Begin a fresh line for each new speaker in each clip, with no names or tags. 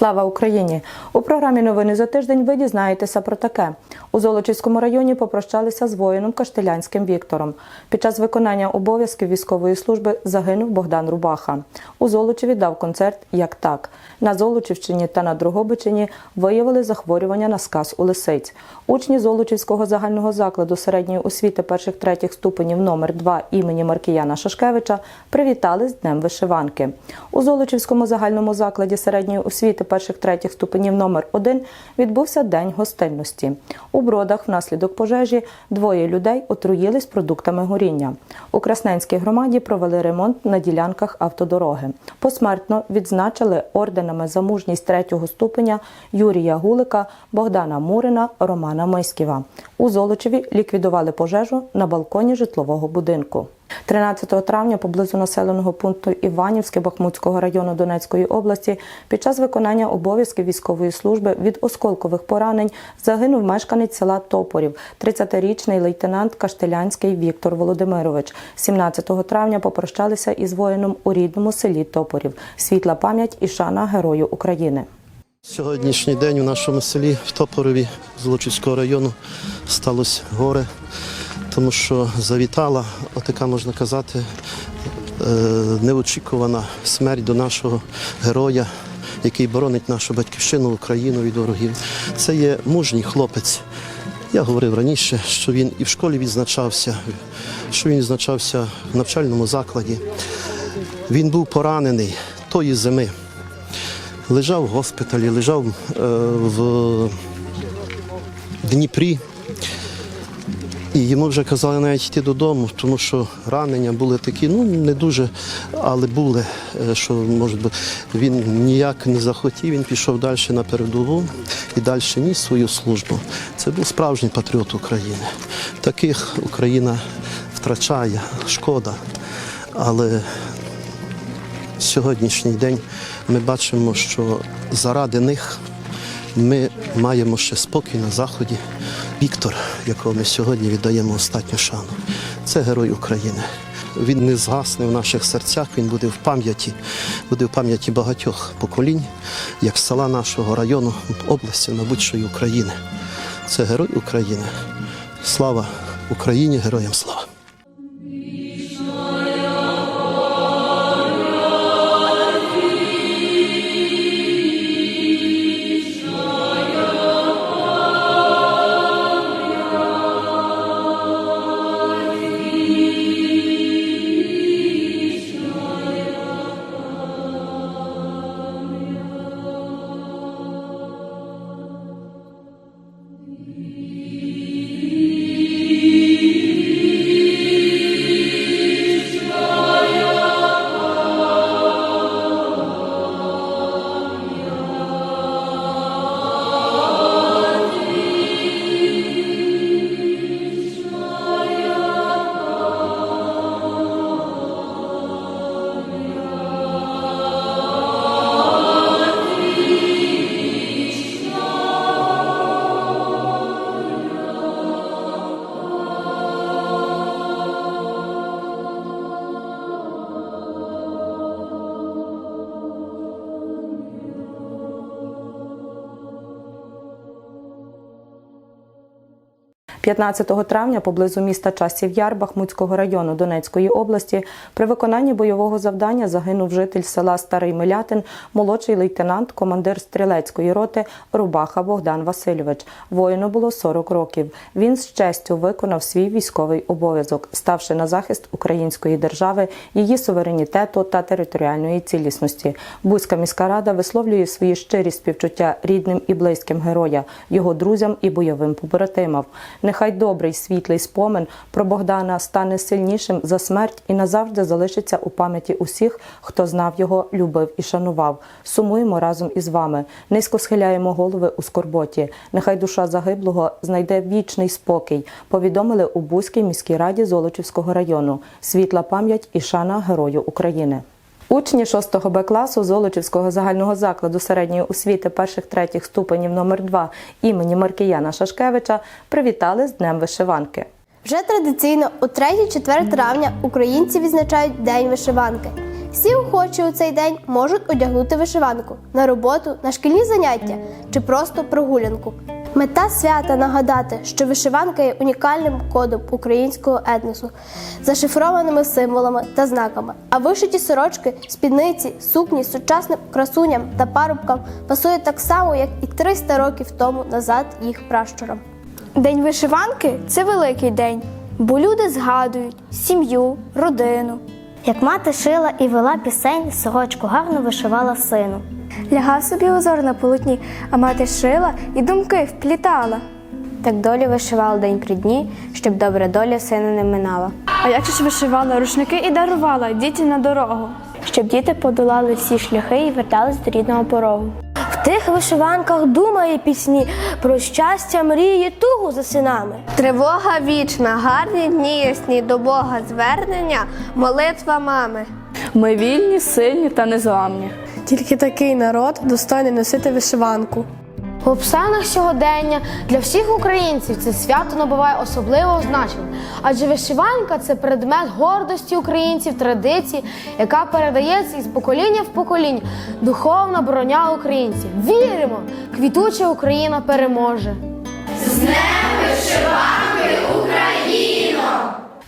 Слава Україні! У програмі Новини за тиждень ви дізнаєтеся про таке. У Золочівському районі попрощалися з воїном Каштелянським Віктором. Під час виконання обов'язків військової служби загинув Богдан Рубаха. У Золочеві дав концерт Як так. На Золочівщині та на Дрогобичині виявили захворювання на сказ у лисиць. Учні Золочівського загального закладу середньої освіти перших третіх ступенів номер 2 імені Маркіяна Шашкевича привітали з Днем вишиванки. У Золочівському загальному закладі середньої освіти перших третіх ступенів номер 1 відбувся День гостинності. У бродах внаслідок пожежі двоє людей отруїлись продуктами горіння. У Красненській громаді провели ремонт на ділянках автодороги. Посмертно відзначили орденами за мужність третього ступеня Юрія Гулика, Богдана Мурина, Романа Миськіва. У Золочеві ліквідували пожежу на балконі житлового будинку. 13 травня поблизу населеного пункту Іванівське Бахмутського району Донецької області під час виконання обов'язків військової служби від осколкових поранень загинув мешканець села Топорів, 30-річний лейтенант Каштелянський Віктор Володимирович. 17 травня попрощалися із воїном у рідному селі Топорів. Світла пам'ять і шана Герою України.
Сьогоднішній день у нашому селі в Топорові Золочівського району сталося горе, тому що завітала, отака можна казати, е, неочікувана смерть до нашого героя, який боронить нашу батьківщину, Україну від ворогів. Це є мужній хлопець. Я говорив раніше, що він і в школі відзначався, що він відзначався в навчальному закладі. Він був поранений тої зими лежав в госпіталі, лежав е, в Дніпрі. І йому вже казали навіть йти додому, тому що ранення були такі, ну не дуже, але були, е, що може бути, він ніяк не захотів, він пішов далі на передову і далі ніс свою службу. Це був справжній патріот України. Таких Україна втрачає, шкода. Але сьогоднішній день ми бачимо, що заради них ми маємо ще спокій на заході. Віктор, якого ми сьогодні віддаємо останню шану, це герой України. Він не згасне в наших серцях, він буде в пам'яті, буде в пам'яті багатьох поколінь, як села нашого району, області, й України. Це герой України. Слава Україні, героям слава!
– 15 травня поблизу міста Часів Яр Бахмутського району Донецької області при виконанні бойового завдання загинув житель села Старий Милятин, молодший лейтенант, командир стрілецької роти Рубаха Богдан Васильович. Воїну було 40 років. Він з честю виконав свій військовий обов'язок, ставши на захист української держави, її суверенітету та територіальної цілісності. Бузька міська рада висловлює свої щирі співчуття рідним і близьким героя, його друзям і бойовим побратимам. Нехай добрий світлий спомин про Богдана стане сильнішим за смерть і назавжди залишиться у пам'яті усіх, хто знав його, любив і шанував. Сумуємо разом із вами. Низько схиляємо голови у скорботі. Нехай душа загиблого знайде вічний спокій. Повідомили у Бузькій міській раді Золочівського району. Світла пам'ять і шана Герою України. Учні 6 Б класу Золочівського загального закладу середньої освіти перших третіх ступенів номер 2 імені Маркіяна Шашкевича привітали з Днем вишиванки.
Вже традиційно у 3-4 травня українці відзначають День вишиванки. Всі охочі у цей день можуть одягнути вишиванку на роботу, на шкільні заняття чи просто прогулянку. Мета свята нагадати, що вишиванка є унікальним кодом українського етносу, зашифрованими символами та знаками. А вишиті сорочки, спідниці, сукні сучасним красуням та парубкам пасують так само, як і 300 років тому назад їх пращурам.
День вишиванки це великий день, бо люди згадують сім'ю, родину.
Як мати шила і вела пісень, сорочку гарно вишивала сину.
Лягав собі узор на полотні, а мати шила і думки вплітала.
Так долі вишивала день при дні, щоб добра доля сина не минала.
А як же ж вишивала рушники і дарувала дітям на дорогу?
Щоб діти подолали всі шляхи і вертались до рідного порогу.
В тих вишиванках думає пісні про щастя, мрії, тугу за синами.
Тривога вічна, гарні дні ясні до Бога звернення, молитва мами.
Ми вільні, сильні та незламні.
Тільки такий народ достойний носити вишиванку.
У обставинах сьогодення для всіх українців це свято набуває особливого значення, адже вишиванка це предмет гордості українців, традиції, яка передається із покоління в покоління, духовна броня українців. Віримо, квітуча Україна переможе.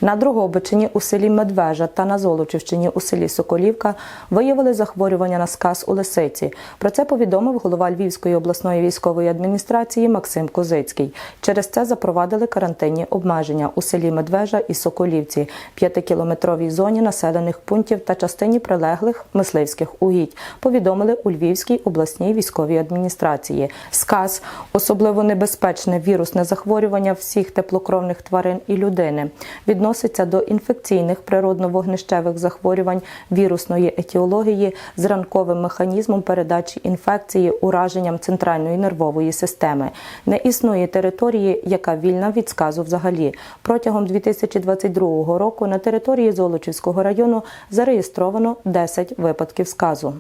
На Другобичині у селі Медвежа та на Золочівщині у селі Соколівка виявили захворювання на сказ у лисиці. Про це повідомив голова Львівської обласної військової адміністрації Максим Козицький. Через це запровадили карантинні обмеження у селі Медвежа і Соколівці, п'ятикілометровій зоні населених пунктів та частині прилеглих мисливських угідь. Повідомили у Львівській обласній військовій адміністрації. Сказ особливо небезпечне вірусне захворювання всіх теплокровних тварин і людини. Відноситься до інфекційних природно-вогнищевих захворювань вірусної етіології з ранковим механізмом передачі інфекції ураженням центральної нервової системи. Не існує території, яка вільна від сказу взагалі. Протягом 2022 року на території Золочівського району зареєстровано 10 випадків сказу.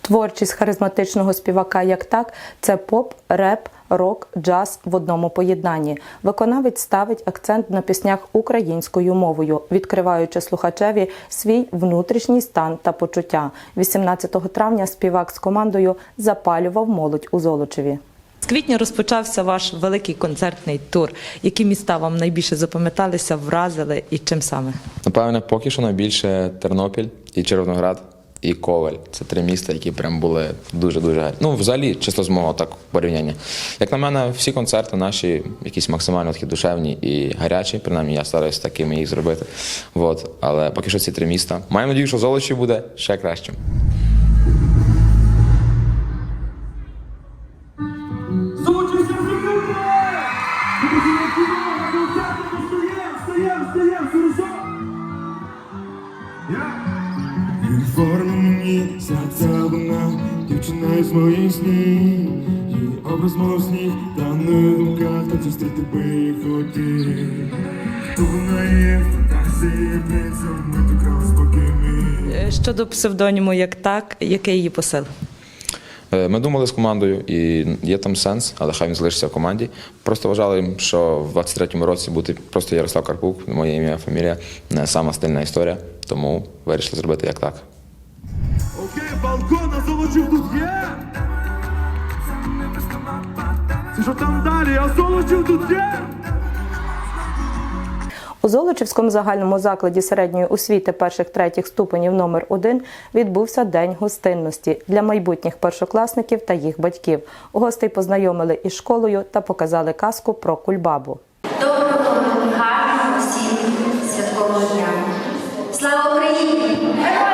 Творчість харизматичного співака як так це поп, реп, рок, джаз в одному поєднанні. Виконавець ставить акцент на піснях українською мовою, відкриваючи слухачеві свій внутрішній стан та почуття. 18 травня співак з командою запалював молодь у Золочеві.
З квітня розпочався ваш великий концертний тур. Які міста вам найбільше запам'яталися, вразили і чим саме?
Напевне, поки що найбільше Тернопіль і Червоноград і Коваль. Це три міста, які прям були дуже-дуже гарні. Ну, взагалі, чисто з мого так порівняння. Як на мене, всі концерти наші якісь максимально такі душевні і гарячі. Принаймні, я стараюся такими їх зробити. Вот. Але поки що ці три міста. Маємо надію, що золочі буде ще кращим.
Золочівська фігура! Друзі,
із моїх снів, її образ сніг, та не думка, та зустріти би хотів. Хто вона є, фантазії принцем, ми така спокійні.
Е, Щодо псевдоніму як так, який її посил?
Е, Ми думали з командою, і є там сенс, але хай він залишиться в команді. Просто вважали, що в 23-му році бути просто Ярослав Карпук, моє ім'я, фамілія, не сама стильна історія. Тому вирішили зробити як так.
Окей, балкон, Золочів тут є? Це що там далі, а Золочів тут є?
У Золочівському загальному закладі середньої освіти перших третіх ступенів номер 1 відбувся день гостинності для майбутніх першокласників та їх батьків. Гостей познайомили із школою та показали казку про кульбабу.
Доброго, гарного всім святкового дня. Слава Україні!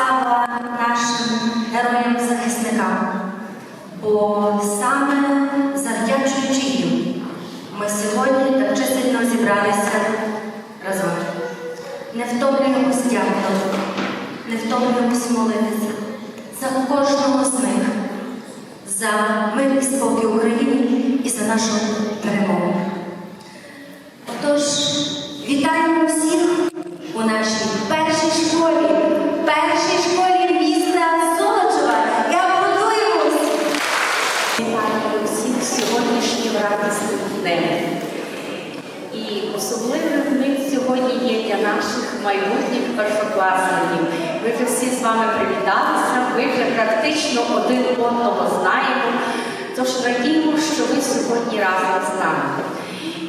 Слава! Нашим героям-захисникам! Бо саме завдячуючи їм ми сьогодні так чисельно зібралися разом. Не втомлюємось дякувати, не втомлюємось молитися за кожного з них за мир і спокій України і за нашу перемогу. Отож, вітаємо
Ми всі з вами привіталися, ви вже практично один одного знаємо. Тож радіємо, що ви сьогодні разом з нами.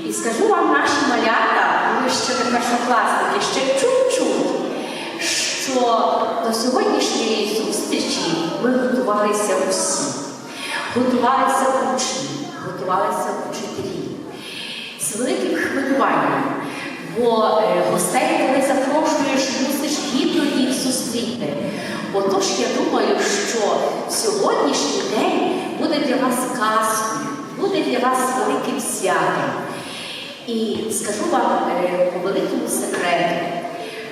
І скажу вам, наші малята, ви ще не першокласники, ще чуть-чуть, що до сьогоднішньої зустрічі ми готувалися усі. Готувалися учні, готувалися вчителі з великим хвилюванням, бо е, гостей, коли запрошуєш, мусиш гідно зустріти. Отож, я думаю, що сьогоднішній день буде для вас казкою, буде для вас великим святом. І скажу вам е, по великому секрету,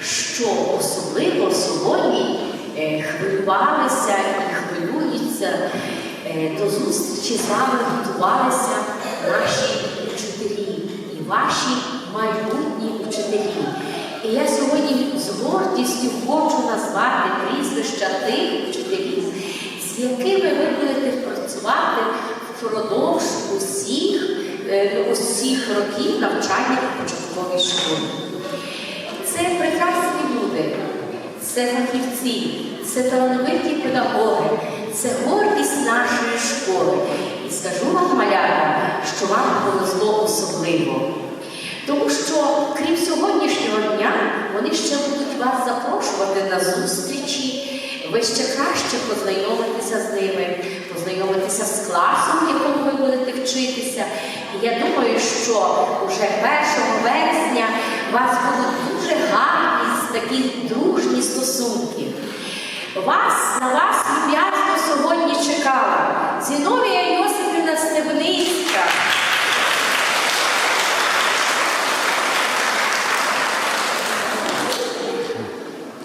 що особливо сьогодні е, хвилювалися і хвилюються е, до зустрічі з вами готувалися наші учителі і ваші майбутні учителі. І я сьогодні з гордістю хочу назвати прізвища тих вчителів, з якими ви будете працювати впродовж усіх, е, усіх років навчання в початковій школі. Це прекрасні люди, це фахівці, це талановиті педагоги, це гордість нашої школи. І скажу вам, малята, що вам повезло особливо. Тому що, крім сьогоднішнього дня, вони ще будуть вас запрошувати на зустрічі. Ви ще краще познайомитеся з ними, познайомитеся з класом, в якому ви будете вчитися. Я думаю, що вже 1 вересня у вас будуть дуже гарні такі дружні стосунки. Вас на вас люб'язно сьогодні чекала Зіновія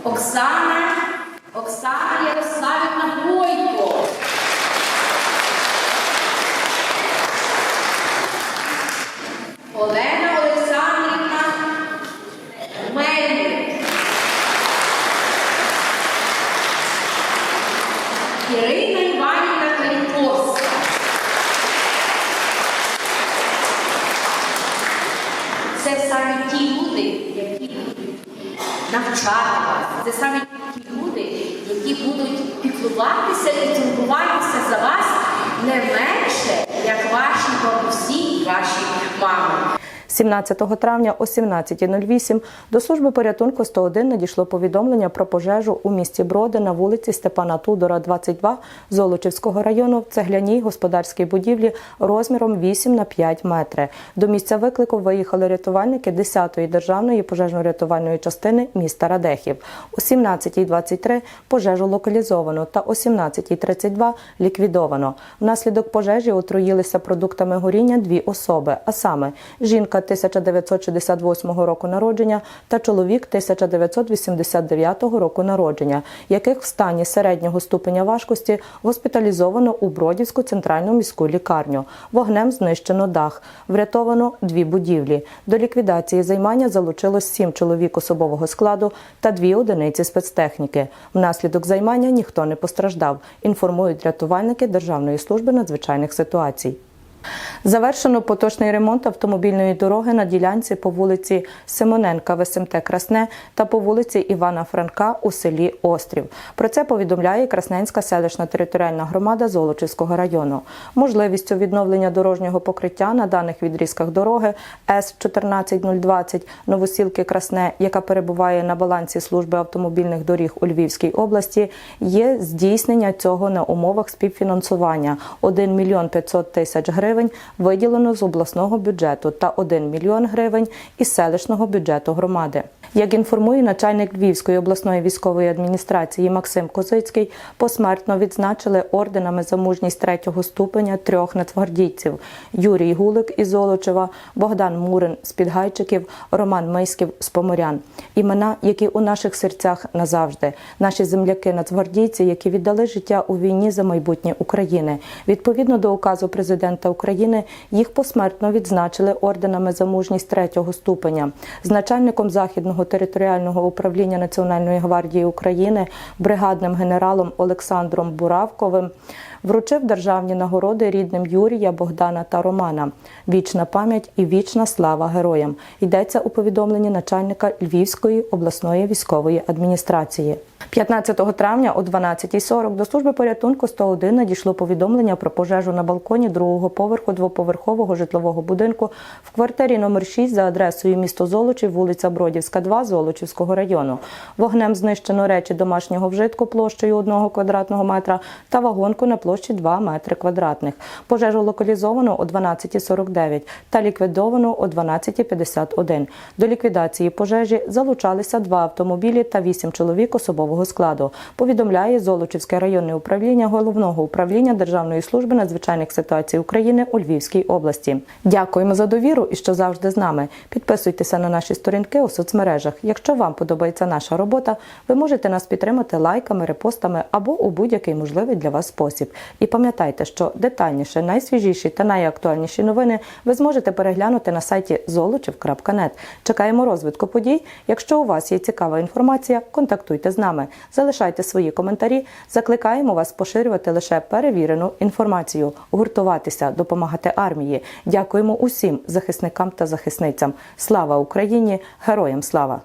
Оксана, Оксана Ярославівна Бойко. Олена Олександрівна Мельник. Ірина Іванівна Каліковська. Це саме ті люди, які навчати вас. Це саме ті люди, які будуть піклуватися і турбуватися за вас не менше, як ваші бабусі, і ваші мами.
17 травня о 17.08 до служби порятунку 101 надійшло повідомлення про пожежу у місті Броди на вулиці Степана Тудора, 22 Золочівського району в цегляній господарській будівлі розміром 8 на 5 метри. До місця виклику виїхали рятувальники 10-ї державної пожежно-рятувальної частини міста Радехів. О 17.23 пожежу локалізовано та о 17.32 ліквідовано. Внаслідок пожежі отруїлися продуктами горіння дві особи, а саме жінка 1968 року народження та чоловік 1989 року народження, яких в стані середнього ступеня важкості госпіталізовано у Бродівську центральну міську лікарню. Вогнем знищено дах, врятовано дві будівлі. До ліквідації займання залучилось сім чоловік особового складу та дві одиниці спецтехніки. Внаслідок займання ніхто не постраждав. Інформують рятувальники Державної служби надзвичайних ситуацій. Завершено поточний ремонт автомобільної дороги на ділянці по вулиці Симоненка в СМТ Красне та по вулиці Івана Франка у селі Острів. Про це повідомляє Красненська селищна територіальна громада Золочівського району. Можливістю відновлення дорожнього покриття на даних відрізках дороги С 14020 Новосілки Красне, яка перебуває на балансі служби автомобільних доріг у Львівській області, є здійснення цього на умовах співфінансування 1 мільйон 500 тисяч гривень виділено з обласного бюджету та 1 мільйон гривень із селищного бюджету громади. Як інформує начальник Львівської обласної військової адміністрації Максим Козицький, посмертно відзначили орденами за мужність третього ступеня трьох нацгвардійців: Юрій Гулик із Золочева, Богдан Мурин з Підгайчиків, Роман Миськів з Поморян. Імена, які у наших серцях назавжди. Наші земляки нацгвардійці, які віддали життя у війні за майбутнє України. Відповідно до указу президента України, їх посмертно відзначили орденами за мужність третього ступеня. З начальником західного Територіального управління Національної гвардії України бригадним генералом Олександром Буравковим вручив державні нагороди рідним Юрія, Богдана та Романа. Вічна пам'ять і вічна слава героям. Йдеться у повідомленні начальника Львівської обласної військової адміністрації. 15 травня о 12.40 до служби порятунку 101 надійшло повідомлення про пожежу на балконі другого поверху двоповерхового житлового будинку в квартирі номер 6 за адресою місто Золочів, вулиця Бродівська, 2 Золочівського району. Вогнем знищено речі домашнього вжитку площею 1 квадратного метра та вагонку на площі 2 метри квадратних. Пожежу локалізовано о 12.49 та ліквідовано о 12.51. До ліквідації пожежі залучалися два автомобілі та вісім чоловік особового складу. Повідомляє Золочівське районне управління головного управління Державної служби надзвичайних ситуацій України у Львівській області. Дякуємо за довіру і що завжди з нами. Підписуйтеся на наші сторінки у соцмережах. Якщо вам подобається наша робота, ви можете нас підтримати лайками, репостами або у будь-який можливий для вас спосіб. І пам'ятайте, що детальніше, найсвіжіші та найактуальніші новини ви зможете переглянути на сайті zolochiv.net. Чекаємо розвитку подій. Якщо у вас є цікава інформація, контактуйте з нами, залишайте свої коментарі. Закликаємо вас поширювати лише перевірену інформацію, гуртуватися, допомагати армії. Дякуємо усім захисникам та захисницям. Слава Україні! Героям слава!